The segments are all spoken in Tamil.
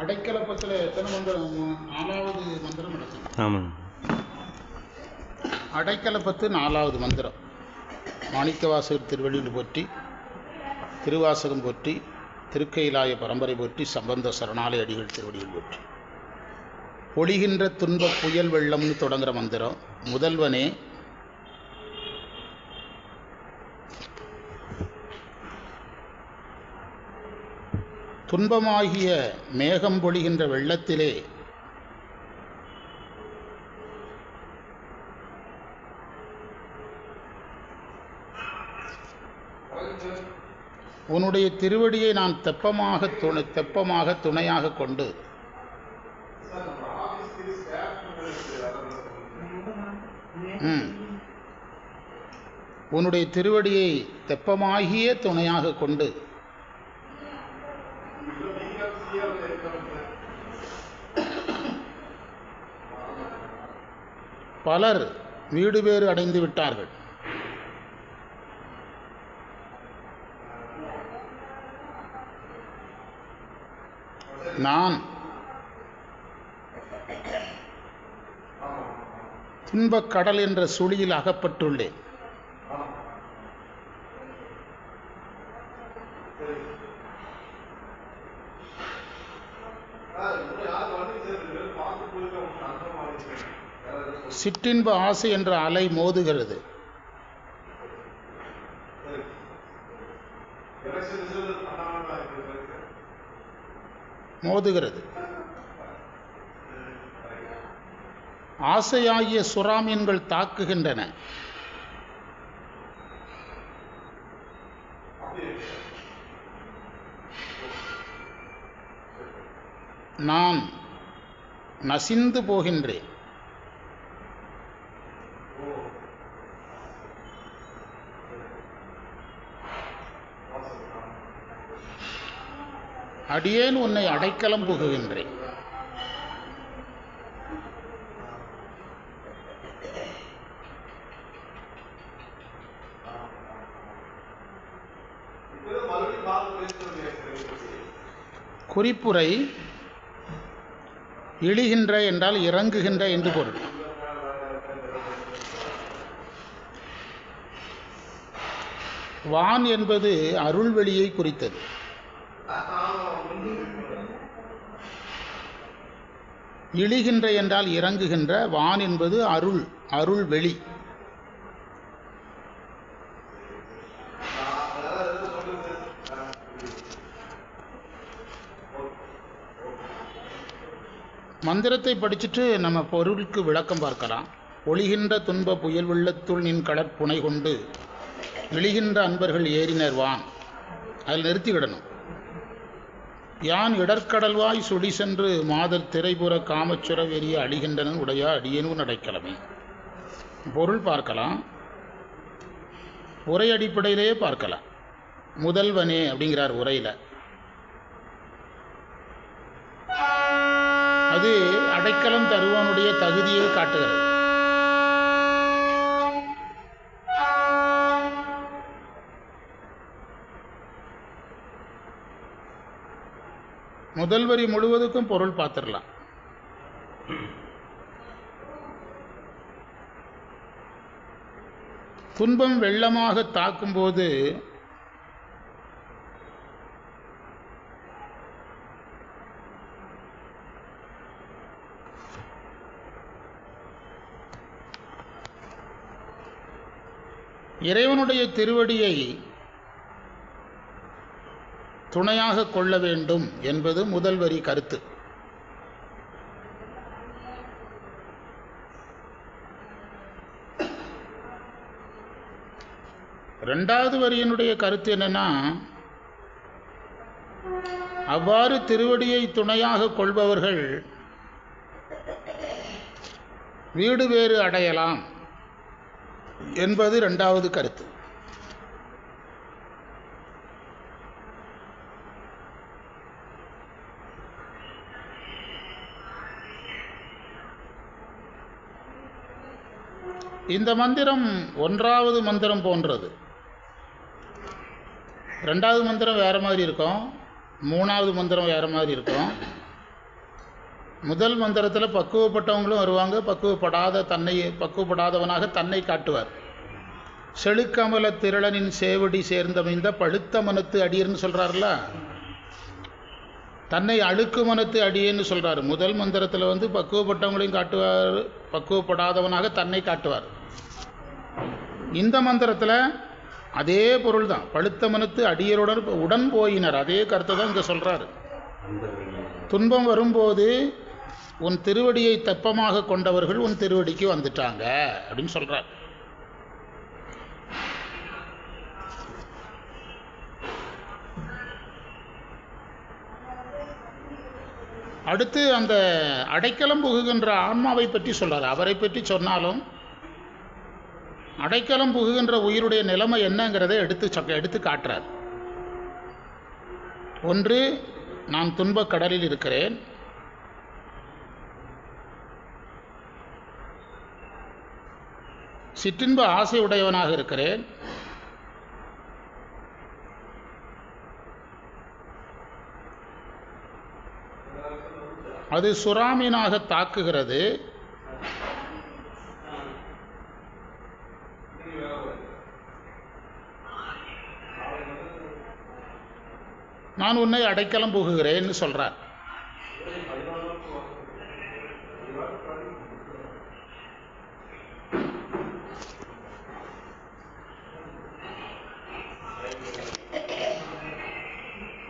அடைக்கலப்பத்தில் எத்தனை மந்திரம் நாலாவது மந்திரம் நடக்கும் ஆமாம் அடைக்கலப்பத்து நாலாவது மந்திரம். மாணிக்கவாசகர் திருவள்ளியில் போற்றி திருவாசகம் போற்றி திருக்கைலாய பரம்பரை போற்றி சம்பந்த சரணாலய அடிகள் திருவடியில் போற்றி. பொழிகின்ற துன்பப் புயல் வெள்ளம்னு தொடங்குற மந்திரம். முதல்வனே துன்பமாகிய மேகம் பொழிகின்ற வெள்ளத்திலே உன்னுடைய திருவடியை நான் தெப்பமாக துணை தெப்பமாக துணையாக கொண்டு ம். உன்னுடைய திருவடியை தெப்பமாகிய துணையாக கொண்டு பலர் வீடு வேறு அடைந்து விட்டார்கள். நான் துன்பக் கடல் என்ற சுழியில் அகப்பட்டுள்ளேன். சிற்றின்ப ஆசை என்ற அலை மோதுகிறது. மோதுகிறது. ஆசையாகிய சுறாமீன்கள் தாக்குகின்றன. நான் நசிந்து போகின்றேன். அடியேன் உன்னை அடைக்கலம் புகுகின்றேன். குறிப்புரை இழிகின்ற என்றால் இறங்குகின்ற என்று பொருள். வான் என்பது அருள்வெளியை குறித்தது. இழிகின்ற என்றால் இறங்குகின்ற வான் என்பது அருள் அருள் வெளி. மந்திரத்தை படிச்சுட்டு நம்ம பொருளுக்கு விளக்கம் பார்க்கலாம். ஒளிகின்ற துன்ப புயல் வெள்ளத்துள் நின் கடற்புனை கொண்டு இழிகின்ற அன்பர்கள் ஏறினர் வான். அதில் நிறுத்திவிடணும். யான் இடற்கடல்வாய் சுடி சென்று மாதர் திரைபுற காமச்சுர வெறிய அழிகின்றனன் உடைய அடியனு நடைக்கிழமை பொருள் பார்க்கலாம். உரை அடிப்படையிலேயே பார்க்கலாம். முதல்வனே அப்படிங்கிறார் உரையில். அது அடைக்கலம் தருவானுடைய தகுதியை காட்டுகிறது. முதல் வரி முழுவதுக்கும் பொருள் பார்த்துடலாம். துன்பம் வெள்ளமாக தாக்கும்போது இறைவனுடைய திருவடியை துணையாக கொள்ள வேண்டும் என்பது முதல் வரி கருத்து. ரெண்டாவது வரியினுடைய கருத்து என்னன்னா அவ்வாறு திருவடியை துணையாக கொள்பவர்கள் வீடு வேறு அடையலாம் என்பது ரெண்டாவது கருத்து. இந்த மந்திரம் ஒன்றாவது மந்திரம் போன்றது. ரெண்டாவது மந்திரம் வேறு மாதிரி இருக்கும். மூணாவது மந்திரம் வேறு மாதிரி இருக்கும். முதல் மந்திரத்தில் பக்குவப்பட்டவங்களும் வருவாங்க. பக்குவப்படாத தன்னை பக்குவப்படாதவனாக தன்னை காட்டுவார். செழுக்கமல திரளனின் சேவடி சேர்ந்தமைந்த பழுத்த மனத்து அடியர்னு சொல்கிறார்ல தன்னை அழுக்கு மனத்து அடியேன்னு சொல்கிறார் முதல் மந்திரத்தில் வந்து பக்குவப்பட்டவங்களையும் காட்டுவார். பக்குவப்படாதவனாக தன்னை காட்டுவார். இந்த மந்திரத்தில் அதே பொருள் தான் பழுத்த மனத்து அடியருடன் உடன் போயினர். அதே கருத்தை தான் இங்கே சொல்கிறாரு துன்பம் வரும்போது உன் திருவடியை தெப்பமாக கொண்டவர்கள் உன் திருவடிக்கு வந்துட்டாங்க அப்படின்னு சொல்கிறார் அடுத்து அந்த அடைக்கலம் புகுகின்ற ஆன்மாவை பற்றி சொல்கிறார் அவரை பற்றி சொன்னாலும் அடைக்கலம் புகுகின்ற உயிருடைய நிலைமை என்னங்கிறதை எடுத்து எடுத்து காட்டுறார். ஒன்று நான் துன்பக் கடலில் இருக்கிறேன். சிற்றின்ப ஆசை உடையவனாக இருக்கிறேன். அது சுறாமீனாக தாக்குகிறது. நான் உன்னை அடைக்கலம் புகுகிறேன்னு சொல்றார்.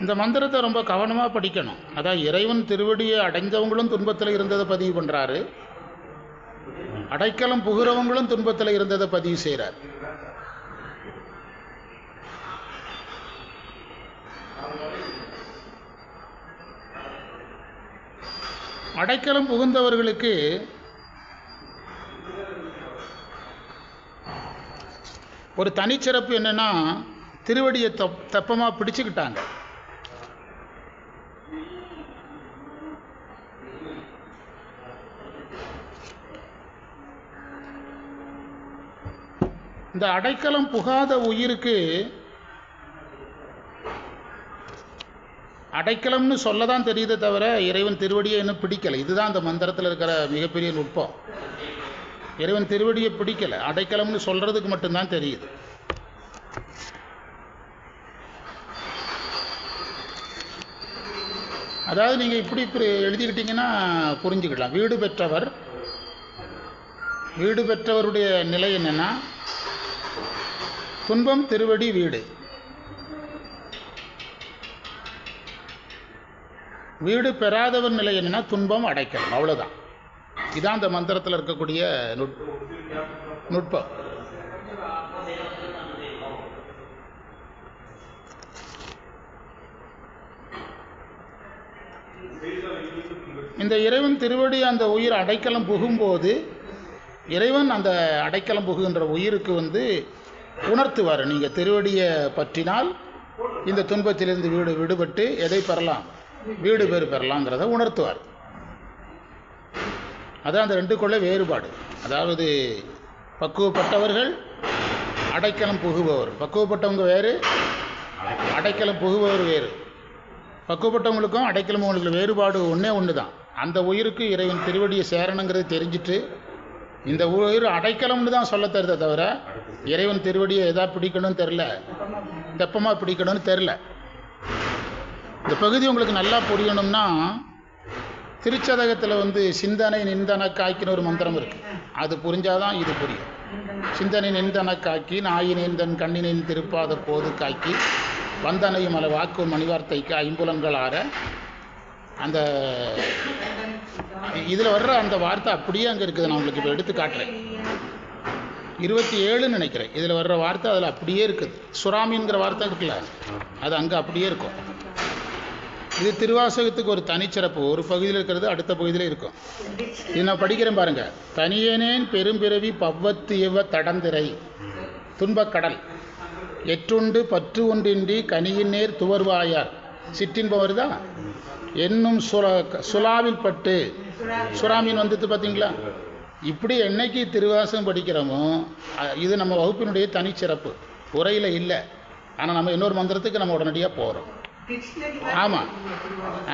இந்த மந்திரத்தை ரொம்ப கவனமாக படிக்கணும். அதான் இறைவன் திருவடியை அடைஞ்சவங்களும் துன்பத்தில் இருந்ததை பதிவு பண்ணுறாரு அடைக்கலம் புகுறவங்களும் துன்பத்தில் இருந்ததை பதிவு செய்கிறார் அடைக்கலம் புகுந்தவர்களுக்கு ஒரு தனிச்சிறப்பு என்னன்னா திருவடியை தப் தப்பமாக பிடிச்சுக்கிட்டாங்க. இந்த அடைக்கலம் புகாத உயிருக்கு அடைக்கலம்னு சொல்ல தான் தெரியுதே தவிர இறைவன் திருவடியை இன்னும் பிடிக்கலை. இதுதான் அந்த மந்திரத்தில் இருக்கிற மிகப்பெரிய நுட்பம். இறைவன் திருவடியை பிடிக்கலை. அடைக்கலம்னு சொல்கிறதுக்கு மட்டும்தான் தெரியுது. அதாவது நீங்கள் இப்படி இப்படி எழுதிக்கிட்டீங்கன்னா புரிஞ்சுக்கலாம் வீடு பெற்றவர் வீடு பெற்றவருடைய நிலை என்னென்னா துன்பம் திருவடி வீடு. வீடு பெறாதவர் நிலை என்னன்னா துன்பம் அடைக்கணும் அவ்வளோதான் இதான் அந்த மந்திரத்தில் இருக்கக்கூடிய நுட் நுட்பம். இந்த இறைவன் திருவடி அந்த உயிர் அடைக்கலம் புகும்போது இறைவன் அந்த அடைக்கலம் புகுகின்ற உயிருக்கு வந்து உணர்த்துவார். நீங்கள் திருவடியை பற்றினால் இந்த துன்பத்திலிருந்து வீடு விடுபட்டு எதை பெறலாம்? வீடு பேர் பெறலாங்கிறத உணர்த்துவார். அதான் அந்த ரெண்டுக்குள்ள வேறுபாடு. அதாவது பக்குவப்பட்டவர்கள் அடைக்கலம் புகுபவர். பக்குவப்பட்டவங்க வேறு அடைக்கலம் புகுபவர் வேறு. பக்குவப்பட்டவங்களுக்கும் அடைக்கலம் உங்களுக்கு வேறுபாடு ஒன்றே ஒன்று தான் அந்த உயிருக்கு இறைவன் திருவடியை சேரணுங்கிறது தெரிஞ்சுட்டு இந்த உயிர் அடைக்கலம்னு தான் சொல்ல தருத தவிர இறைவன் திருவடியை எதா பிடிக்கணும்னு தெரில தெப்பமாக பிடிக்கணும்னு தெரில இந்த பகுதி உங்களுக்கு நல்லா புரியணும்னா திருச்சதகத்தில் வந்து சிந்தனை நிந்தன காய்க்கின்னு ஒரு மந்திரம் இருக்கு. அது புரிஞ்சாதான் இது புரியும். சிந்தனை நிந்தன காக்கி நாயினேன் தன் கண்ணினின் திருப்பாத போது காக்கி வந்தனையும் மல வாக்கு மணிவார்த்தைக்கு ஐம்புலன்கள் ஆற அந்த இதில் வர்ற அந்த வார்த்தை அப்படியே அங்கே இருக்குது. நான் உங்களுக்கு இப்போ எடுத்து காட்டுறேன். இருபத்தி ஏழுன்னு நினைக்கிறேன். இதில் வர்ற வார்த்தை அதில் அப்படியே இருக்குது. சுறாமிங்கிற வார்த்தை இருக்குல்ல? அது அங்கே அப்படியே இருக்கும். இது திருவாசகத்துக்கு ஒரு தனிச்சிறப்பு. ஒரு பகுதியில் இருக்கிறது அடுத்த பகுதியில் இருக்கும். இது நான் படிக்கிறேன் பாருங்க. தனியேனேன் பெரும்பிறவி பவ்வத்து இவ தடந்திரை. துன்பக்கடல். எற்றுண்டு பற்று ஒன்றின்றி கனியின் நேர் துவர்வாயார். சிற்றின்பம் வருதா? என்னும் சுலா சுலாவில் பட்டு சுறாமீன் வந்துட்டு பார்த்தீங்களா இப்படி என்னைக்கு திருவாசகம் படிக்கிறோமோ இது நம்ம வகுப்பினுடைய தனிச்சிறப்பு. உரையில் இல்லை. ஆனால் நம்ம இன்னொரு மந்திரத்துக்கு நம்ம உடனடியாக போகிறோம் ஆமாம்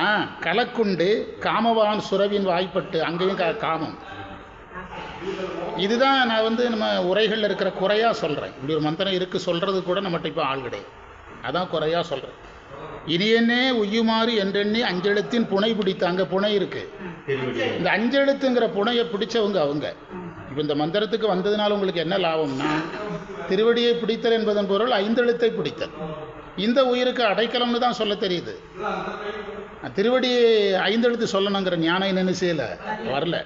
ஆ கலக்குண்டு காமவான் சுரவின் வாய்ப்பட்டு அங்கேயும் கா காமம். இதுதான் நான் வந்து நம்ம உரைகளில் இருக்கிற குறையாக சொல்கிறேன் இப்படி ஒரு மந்திரம் இருக்குது சொல்கிறது கூட நம்மகிட்ட இப்போ ஆள் கிடையாது. அதான் குறையாக சொல்கிறேன் இனியனே உய்யுமாறு என்றெண்ணி அஞ்செழுத்தின் புனை பிடித்த அங்கே புனை இருக்குது இந்த அஞ்செழுத்துங்கிற புனையை பிடிச்சவங்க அவங்க. இப்போ இந்த மந்திரத்துக்கு வந்ததுனால உங்களுக்கு என்ன லாபம்னா திருவடியை பிடித்தல் என்பதன் பொருள் ஐந்தெழுத்தை பிடித்தல். இந்த உயிருக்கு அடைக்கலம்னு தான் சொல்ல தெரியுது. திருவடியை ஐந்தெழுத்து சொல்லணுங்கிற ஞானம் என்னன்னு செய்யல. வரல.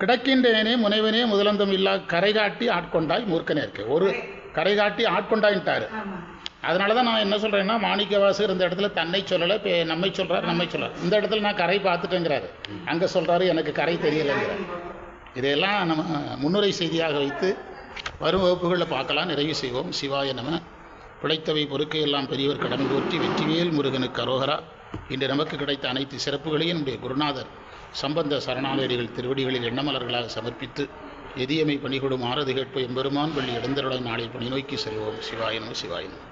கிடக்கின்றேனே முனைவனே முதலந்தம் இல்லா கரை காட்டி ஆட்கொண்டாய் மூர்க்கனே இருக்கு. ஒரு கரை காட்டி ஆட்கொண்டாயின்ட்டாரு அதனால தான் நான் என்ன சொல்கிறேன்னா மாணிக்கவாசகர் இந்த இடத்துல தன்னை சொல்லலை இப்போ நம்மை சொல்கிறார் நம்மை சொல்கிறார் இந்த இடத்துல நான் கரை பார்த்துட்டேங்கிறாரு. அங்கே சொல்கிறாரு எனக்கு கரை தெரியலைங்கிறார். இதையெல்லாம் நம்ம முன்னுரை செய்தியாக வைத்து வரும் வகுப்புகளில் பார்க்கலாம். நிறைவு செய்வோம். சிவாய நம. பிழைத்தவை பொறுக்கை எல்லாம் பெரியவர் கடமை போற்றி வெற்றிவேல் முருகனுக்கு அரோகரா. இன்று நமக்கு கிடைத்த அனைத்து சிறப்புகளையும் நம்முடைய குருநாதர் சம்பந்த சரணாலயடிகள் திருவடிகளில் எண்ணமலர்களாக சமர்ப்பித்து எதியமை பணிகொடும் ஆரது கேட்ப எம்பெருமான் பள்ளி எழுந்தருடன் நாளை பணி நோக்கி செல்வோம். சிவாயனம் சிவாயனம்